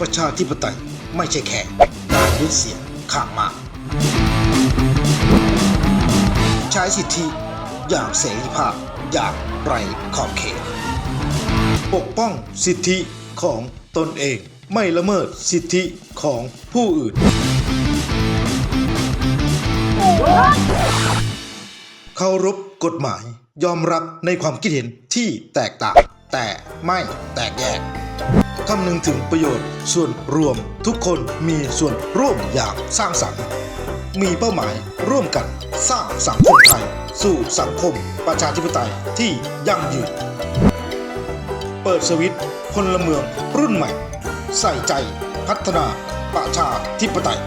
ประชาธิปไตยไม่ใช่แค่การยึดเสียงข้างมาก ใช้สิทธิอย่างเสรีภาพอย่างไรขอบเขต ปกป้องสิทธิของตนเองไม่ละเมิดสิทธิของผู้อื่น เคารพกฎหมายยอมรับในความคิดเห็นที่แตกต่าง แต่ไม่แตกแยก คำนึงถึงประโยชน์ ส่วนรวมทุกคนมีส่วนร่วมอย่างสร้างสรรค์ มีเป้าหมายร่วมกันสร้างสังคมไทย สู่สังคมประชาธิปไตยที่ยั่งยืน เปิดสวิตช์พลเมืองรุ่นใหม่ ใส่ใจพัฒนาประชาธิปไตย